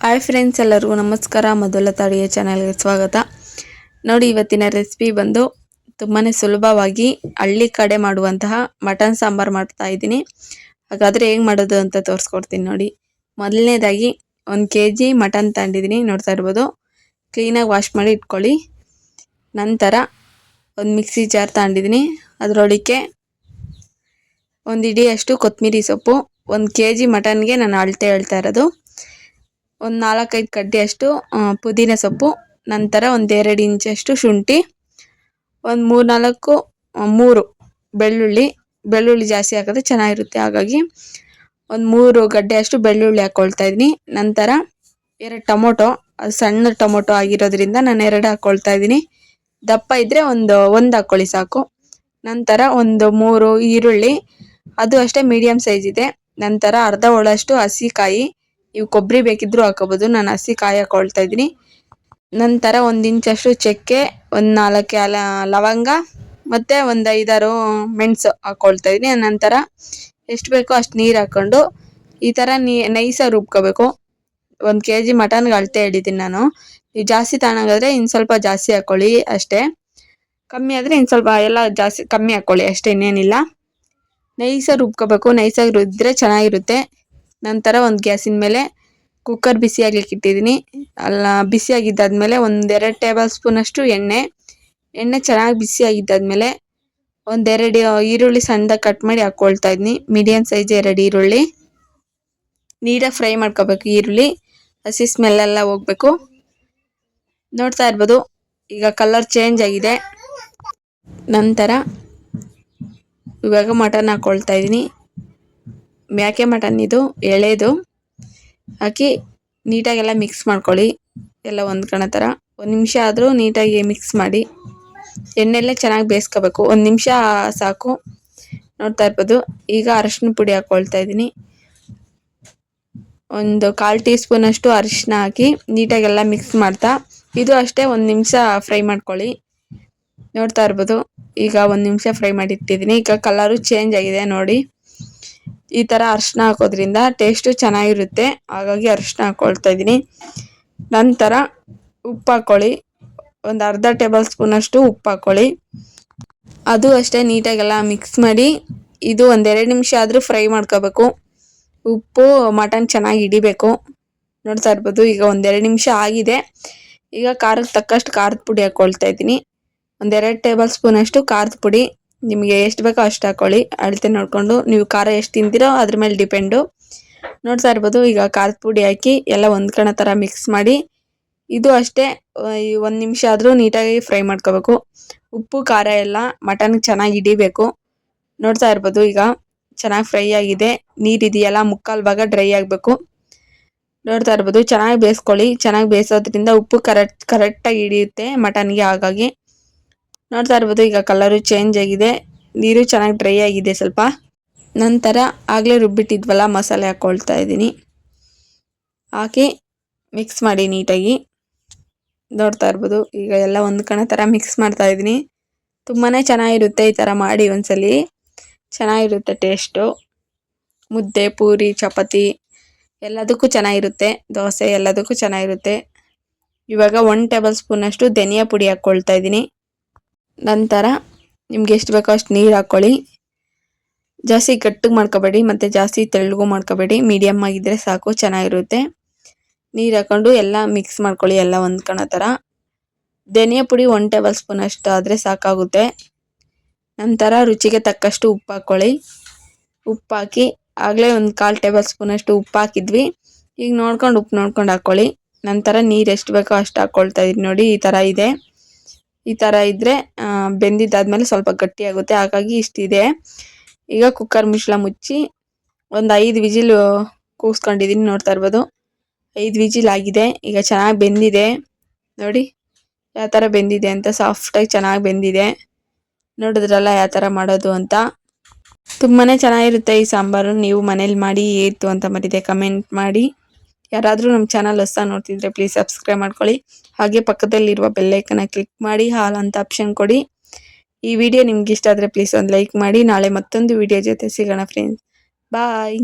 Hi friends ಎಲ್ಲರಿಗೂ ನಮಸ್ಕಾರ. ಮೊದಲ ತಾಡಿಯ ಚಾನಲ್ಗೆ ಸ್ವಾಗತ. ನೋಡಿ, ಇವತ್ತಿನ ರೆಸಿಪಿ ಬಂದು ತುಂಬಾ ಸುಲಭವಾಗಿ ಹಳ್ಳಿ ಕಡೆ ಮಾಡುವಂತಹ ಮಟನ್ ಸಾಂಬಾರು ಮಾಡ್ತಾ ಇದ್ದೀನಿ. ಹಾಗಾದರೆ ಹೇಗೆ ಮಾಡೋದು ಅಂತ ತೋರಿಸ್ಕೊಡ್ತೀನಿ ನೋಡಿ. ಮೊದಲನೇದಾಗಿ ಒಂದು ಕೆ ಜಿ ಮಟನ್ ತಗೊಂಡಿದ್ದೀನಿ ನೋಡ್ತಾ ಇರ್ಬೋದು. ಕ್ಲೀನಾಗಿ ವಾಶ್ ಮಾಡಿ ಇಟ್ಕೊಳ್ಳಿ. ನಂತರ ಒಂದು ಮಿಕ್ಸಿ ಜಾರ್ ತಗೊಂಡಿದ್ದೀನಿ ಅದರೊಳಗೆ ಒಂದು ಇಡಿಯಷ್ಟು ಕೊತ್ತಂಬರಿ ಸೊಪ್ಪು. ಒಂದು ಕೆ ಜಿ ಮಟನ್ಗೆ ನಾನು ಅಳತೆ ಹೇಳ್ತಾ ಇರೋದು. ಒಂದು ನಾಲ್ಕೈದು ಕಡ್ಡಿಯಷ್ಟು ಪುದೀನ ಸೊಪ್ಪು, ನಂತರ ಒಂದು ಎರಡು ಇಂಚಷ್ಟು ಶುಂಠಿ, ಒಂದು ಮೂರು ನಾಲ್ಕು ಮೂರು ಬೆಳ್ಳುಳ್ಳಿ. ಬೆಳ್ಳುಳ್ಳಿ ಜಾಸ್ತಿ ಹಾಕಿದ್ರೆ ಚೆನ್ನಾಗಿರುತ್ತೆ. ಹಾಗಾಗಿ ಒಂದು ಮೂರು ಗಡ್ಡೆಯಷ್ಟು ಬೆಳ್ಳುಳ್ಳಿ ಹಾಕ್ಕೊಳ್ತಾ ಇದ್ದೀನಿ. ನಂತರ ಎರಡು ಟೊಮೊಟೊ, ಅದು ಸಣ್ಣ ಟೊಮೊಟೊ ಆಗಿರೋದ್ರಿಂದ ನಾನು ಎರಡು ಹಾಕ್ಕೊಳ್ತಾ ಇದ್ದೀನಿ. ದಪ್ಪ ಇದ್ದರೆ ಒಂದು ಒಂದು ಹಾಕ್ಕೊಳ್ಳಿ ಸಾಕು. ನಂತರ ಒಂದು ಮೂರು ಈರುಳ್ಳಿ, ಅದು ಅಷ್ಟೇ ಮೀಡಿಯಮ್ ಸೈಜ್ ಇದೆ. ನಂತರ ಅರ್ಧ ಒಳಷ್ಟು ಹಸಿಕಾಯಿ ನೀವು ಕೊಬ್ಬರಿ ಬೇಕಿದ್ರೂ ಹಾಕೋಬೋದು. ನಾನು ಹಸಿ ಕಾಯಿ ಹಾಕೊಳ್ತಾ ಇದ್ದೀನಿ. ನಂತರ ಒಂದು ಇಂಚಷ್ಟು ಚಕ್ಕೆ, ಒಂದು ನಾಲ್ಕು ಅಲ ಲವಂಗ ಮತ್ತು ಒಂದು ಐದಾರು ಮೆಣಸು ಹಾಕ್ಕೊಳ್ತಾ ಇದ್ದೀನಿ. ನಂತರ ಎಷ್ಟು ಬೇಕೋ ಅಷ್ಟು ನೀರು ಹಾಕ್ಕೊಂಡು ಈ ಥರ ನೀ ನೈಸಾಗಿ ರುಬ್ಕೋಬೇಕು. ಒಂದು ಕೆ ಜಿ ಮಟನ್ಗೆ ಅಳತೆ ಹೇಳಿದ್ದೀನಿ ನಾನು. ಈ ಜಾಸ್ತಿ ತಗೊಳಂಗಾದ್ರೆ ಇನ್ನು ಸ್ವಲ್ಪ ಜಾಸ್ತಿ ಹಾಕ್ಕೊಳ್ಳಿ ಅಷ್ಟೇ. ಕಮ್ಮಿ ಆದರೆ ಇನ್ನು ಸ್ವಲ್ಪ ಎಲ್ಲ ಜಾಸ್ತಿ ಕಮ್ಮಿ ಹಾಕ್ಕೊಳ್ಳಿ ಅಷ್ಟೇ ಇನ್ನೇನಿಲ್ಲ. ನೈಸಾಗಿ ರುಬ್ಕೋಬೇಕು. ನೈಸಾಗಿ ರುಬ್ಬಿದ್ರೆ ಚೆನ್ನಾಗಿರುತ್ತೆ. ನಂತರ ಒಂದು ಗ್ಯಾಸಿನ ಮೇಲೆ ಕುಕ್ಕರ್ ಬಿಸಿ ಇಟ್ಟಿದ್ದೀನಿ. ಅಲ್ಲ, ಬಿಸಿ ಆಗಿದ್ದಾದ್ಮೇಲೆ ಒಂದೆರಡು ಟೇಬಲ್ ಸ್ಪೂನಷ್ಟು ಎಣ್ಣೆ. ಎಣ್ಣೆ ಚೆನ್ನಾಗಿ ಬಿಸಿ ಆಗಿದ್ದಾದ್ಮೇಲೆ ಒಂದೆರಡು ಈರುಳ್ಳಿ ಸಣ್ಣದಾಗಿ ಕಟ್ ಮಾಡಿ ಹಾಕ್ಕೊಳ್ತಾ ಇದ್ದೀನಿ ಮೀಡಿಯಮ್ ಸೈಜ್ ಎರಡು ಈರುಳ್ಳಿ. ನೀಟಾಗಿ ಫ್ರೈ ಮಾಡ್ಕೋಬೇಕು ಈರುಳ್ಳಿ. ಹಸಿ ಸ್ಮೆಲ್ಲೆಲ್ಲ ಹೋಗ್ಬೇಕು. ನೋಡ್ತಾ ಇರ್ಬೋದು, ಈಗ ಕಲರ್ ಚೇಂಜ್ ಆಗಿದೆ. ನಂತರ ಇವಾಗ ಮಟನ್ ಹಾಕ್ಕೊಳ್ತಾ ಇದ್ದೀನಿ. ಮ್ಯಾಕೆ ಮಟನ್ ಇದು ಎಳೆದು ಹಾಕಿ ನೀಟಾಗೆಲ್ಲ ಮಿಕ್ಸ್ ಮಾಡ್ಕೊಳ್ಳಿ. ಎಲ್ಲ ಹೊಂದ್ಕೊಳೋ ಥರ ಒಂದು ನಿಮಿಷ ಆದರೂ ನೀಟಾಗಿ ಮಿಕ್ಸ್ ಮಾಡಿ. ಎಣ್ಣೆಲ್ಲೇ ಚೆನ್ನಾಗಿ ಬೇಯಿಸ್ಕೋಬೇಕು. ಒಂದು ನಿಮಿಷ ಸಾಕು. ನೋಡ್ತಾ ಇರ್ಬೋದು. ಈಗ ಅರಶಿನ ಪುಡಿ ಹಾಕ್ಕೊಳ್ತಾ ಇದ್ದೀನಿ. ಒಂದು ಕಾಲು ಟೀ ಸ್ಪೂನಷ್ಟು ಅರಿಶಿನ ಹಾಕಿ ನೀಟಾಗೆಲ್ಲ ಮಿಕ್ಸ್ ಮಾಡ್ತಾ. ಇದು ಅಷ್ಟೇ ಒಂದು ನಿಮಿಷ ಫ್ರೈ ಮಾಡ್ಕೊಳ್ಳಿ. ನೋಡ್ತಾ ಇರ್ಬೋದು. ಈಗ ಒಂದು ನಿಮಿಷ ಫ್ರೈ ಮಾಡಿ ಇಟ್ಟಿದ್ದೀನಿ. ಈಗ ಕಲರು ಚೇಂಜ್ ಆಗಿದೆ ನೋಡಿ. ಈ ಥರ ಅರಿಶಿನ ಹಾಕೋದ್ರಿಂದ ಟೇಸ್ಟು ಚೆನ್ನಾಗಿರುತ್ತೆ. ಹಾಗಾಗಿ ಅರಿಶಿನ ಹಾಕ್ಕೊಳ್ತಾ ಇದ್ದೀನಿ. ನಂತರ ಉಪ್ಪು ಹಾಕ್ಕೊಳ್ಳಿ ಒಂದು ಅರ್ಧ ಟೇಬಲ್ ಸ್ಪೂನಷ್ಟು ಉಪ್ಪು ಹಾಕ್ಕೊಳ್ಳಿ ಅದು ಅಷ್ಟೇ ನೀಟಾಗೆಲ್ಲ ಮಿಕ್ಸ್ ಮಾಡಿ ಇದು ಒಂದೆರಡು ನಿಮಿಷ ಆದರೂ ಫ್ರೈ ಮಾಡ್ಕೋಬೇಕು. ಉಪ್ಪು ಮಟನ್ ಚೆನ್ನಾಗಿ ಹಿಡಿಬೇಕು. ನೋಡ್ತಾ ಇರ್ಬೋದು, ಈಗ ಒಂದೆರಡು ನಿಮಿಷ ಆಗಿದೆ. ಈಗ ಖಾರಕ್ಕೆ ತಕ್ಕಷ್ಟು ಖಾರದ ಪುಡಿ ಹಾಕ್ಕೊಳ್ತಾ ಇದ್ದೀನಿ. ಒಂದೆರಡು ಟೇಬಲ್ ಸ್ಪೂನಷ್ಟು ಖಾರದ ಪುಡಿ. ನಿಮಗೆ ಎಷ್ಟು ಬೇಕೋ ಅಷ್ಟು ಹಾಕೊಳ್ಳಿ. ಅಳತೆ ನೋಡಿಕೊಂಡು ನೀವು ಖಾರ ಎಷ್ಟು ತಿಂತೀರೋ ಅದ್ರ ಮೇಲೆ ಡಿಪೆಂಡು. ನೋಡ್ತಾ ಇರ್ಬೋದು, ಈಗ ಖಾರದ ಪುಡಿ ಹಾಕಿ ಎಲ್ಲ ಹೊಂದ್ಕೊಳೋ ಥರ ಮಿಕ್ಸ್ ಮಾಡಿ. ಇದು ಅಷ್ಟೇ ಒಂದು ನಿಮಿಷ ಆದರೂ ನೀಟಾಗಿ ಫ್ರೈ ಮಾಡ್ಕೋಬೇಕು. ಉಪ್ಪು, ಖಾರ ಎಲ್ಲ ಮಟನ್ ಚೆನ್ನಾಗಿ ಹಿಡಿಬೇಕು. ನೋಡ್ತಾ ಇರ್ಬೋದು, ಈಗ ಚೆನ್ನಾಗಿ ಫ್ರೈ ಆಗಿದೆ. ನೀರಿದೆಯಲ್ಲ ಮುಕ್ಕಾಲು ಭಾಗ ಡ್ರೈ ಆಗಬೇಕು. ನೋಡ್ತಾ ಇರ್ಬೋದು, ಚೆನ್ನಾಗಿ ಬೇಯಿಸ್ಕೊಳ್ಳಿ ಚೆನ್ನಾಗಿ ಬೇಯಿಸೋದ್ರಿಂದ ಉಪ್ಪು ಕರೆಕ್ಟ್, ಕರೆಕ್ಟಾಗಿ ಹಿಡಿಯುತ್ತೆ ಮಟನ್ಗೆ ಹಾಗಾಗಿ. ನೋಡ್ತಾ ಇರ್ಬೋದು, ಈಗ ಕಲರು ಚೇಂಜ್ ಆಗಿದೆ. ನೀರು ಚೆನ್ನಾಗಿ ಡ್ರೈ ಆಗಿದೆ ಸ್ವಲ್ಪ. ನಂತರ ಆಗಲೇ ರುಬ್ಬಿಟ್ಟಿದ್ವಲ್ಲ, ಮಸಾಲೆ ಹಾಕ್ಕೊಳ್ತಾ ಇದ್ದೀನಿ. ಹಾಕಿ ಮಿಕ್ಸ್ ಮಾಡಿ ನೀಟಾಗಿ. ನೋಡ್ತಾ ಇರ್ಬೋದು, ಈಗ ಎಲ್ಲ ಒಂದು ಕಣ ಥರ ಮಿಕ್ಸ್ ಮಾಡ್ತಾ ಇದ್ದೀನಿ. ತುಂಬಾ ಚೆನ್ನಾಗಿರುತ್ತೆ ಈ ಥರ ಮಾಡಿ ಒಂದ್ಸಲಿ. ಚೆನ್ನಾಗಿರುತ್ತೆ ಟೇಸ್ಟು ಮುದ್ದೆ, ಪೂರಿ, ಚಪಾತಿ, ಎಲ್ಲದಕ್ಕೂ ಚೆನ್ನಾಗಿರುತ್ತೆ. ದೋಸೆ ಎಲ್ಲದಕ್ಕೂ ಚೆನ್ನಾಗಿರುತ್ತೆ. ಇವಾಗ ಒನ್ ಟೇಬಲ್ ಸ್ಪೂನಷ್ಟು ಧನಿಯಾ ಪುಡಿ ಹಾಕ್ಕೊಳ್ತಾ ಇದ್ದೀನಿ. ನಂತರ ನಿಮ್ಗೆ ಎಷ್ಟು ಬೇಕೋ ಅಷ್ಟು ನೀರು ಹಾಕ್ಕೊಳ್ಳಿ ಜಾಸ್ತಿ ಗಟ್ಟಿಗೆ ಮಾಡ್ಕೋಬೇಡಿ, ಮತ್ತು ಜಾಸ್ತಿ ತೆಳ್ಳಗೂ ಮಾಡ್ಕೋಬೇಡಿ. ಮೀಡಿಯಮ್ ಆಗಿದ್ದರೆ ಸಾಕು, ಚೆನ್ನಾಗಿರುತ್ತೆ. ನೀರು ಹಾಕ್ಕೊಂಡು ಎಲ್ಲ ಮಿಕ್ಸ್ ಮಾಡ್ಕೊಳ್ಳಿ, ಎಲ್ಲ ಹೊಂದ್ಕೊಳ್ಳೋ ಥರ ಧನಿಯಾ ಪುಡಿ ಒನ್ ಟೇಬಲ್ ಸ್ಪೂನ್ ಅಷ್ಟು ಆದರೆ ಸಾಕಾಗುತ್ತೆ. ನಂತರ ರುಚಿಗೆ ತಕ್ಕಷ್ಟು ಉಪ್ಪು ಹಾಕ್ಕೊಳ್ಳಿ ಉಪ್ಪು ಹಾಕಿ, ಆಗಲೇ ಒಂದು ಕಾಲು ಟೇಬಲ್ ಸ್ಪೂನಷ್ಟು ಉಪ್ಪು ಹಾಕಿದ್ವಿ. ಈಗ ನೋಡ್ಕೊಂಡು, ಉಪ್ಪು ನೋಡ್ಕೊಂಡು ಹಾಕ್ಕೊಳ್ಳಿ ನಂತರ ನೀರು ಎಷ್ಟು ಬೇಕೋ ಅಷ್ಟು ಹಾಕ್ಕೊಳ್ತಾ ಇದ್ದೀನಿ ನೋಡಿ, ಈ ಥರ ಇದೆ. ಈ ಥರ ಇದ್ದರೆ ಬೆಂದಿದ್ದಾದ್ಮೇಲೆ ಸ್ವಲ್ಪ ಗಟ್ಟಿಯಾಗುತ್ತೆ. ಹಾಗಾಗಿ ಇಷ್ಟಿದೆ. ಈಗ ಕುಕ್ಕರ್ ಮುಚ್ಚಳ ಮುಚ್ಚಿ ಒಂದು ಐದು ವಿಜಿಲ್ ಕೂಗಿಸ್ಕೊಂಡಿದ್ದೀನಿ ನೋಡ್ತಾ ಇರ್ಬೋದು. ಐದು ವಿಜಿಲ್ ಆಗಿದೆ. ಈಗ ಚೆನ್ನಾಗಿ ಬೆಂದಿದೆ. ನೋಡಿ, ಯಾವ ಥರ ಬೆಂದಿದೆ ಅಂತ ಸಾಫ್ಟಾಗಿ ಚೆನ್ನಾಗಿ ಬೆಂದಿದೆ. ನೋಡಿದ್ರಲ್ಲ ಯಾವ ಥರ ಮಾಡೋದು ಅಂತ. ತುಂಬಾ ಚೆನ್ನಾಗಿರುತ್ತೆ ಈ ಸಾಂಬಾರು. ನೀವು ಮನೇಲಿ ಮಾಡಿ ಏತು ಅಂತ ಮರಿದೆ. ಕಮೆಂಟ್ ಮಾಡಿ. ಯಾರಾದರೂ ನಮ್ಮ ಚಾನಲ್ ಹೊಸ ನೋಡ್ತಿದ್ರೆ ಪ್ಲೀಸ್ ಸಬ್ಸ್ಕ್ರೈಬ್ ಮಾಡ್ಕೊಳ್ಳಿ. ಹಾಗೆ ಪಕ್ಕದಲ್ಲಿರುವ ಬೆಲ್ಲೈಕನ್ನ ಕ್ಲಿಕ್ ಮಾಡಿ, ಹಾಲ್ ಅಂತ ಆಪ್ಷನ್ ಕೊಡಿ. ಈ ವಿಡಿಯೋ ನಿಮ್ಗೆ ಇಷ್ಟ ಆದರೆ ಪ್ಲೀಸ್ ಒಂದು ಲೈಕ್ ಮಾಡಿ. ನಾಳೆ ಮತ್ತೊಂದು ವಿಡಿಯೋ ಜೊತೆ ಸಿಗೋಣ ಫ್ರೆಂಡ್ಸ್ ಬಾಯ್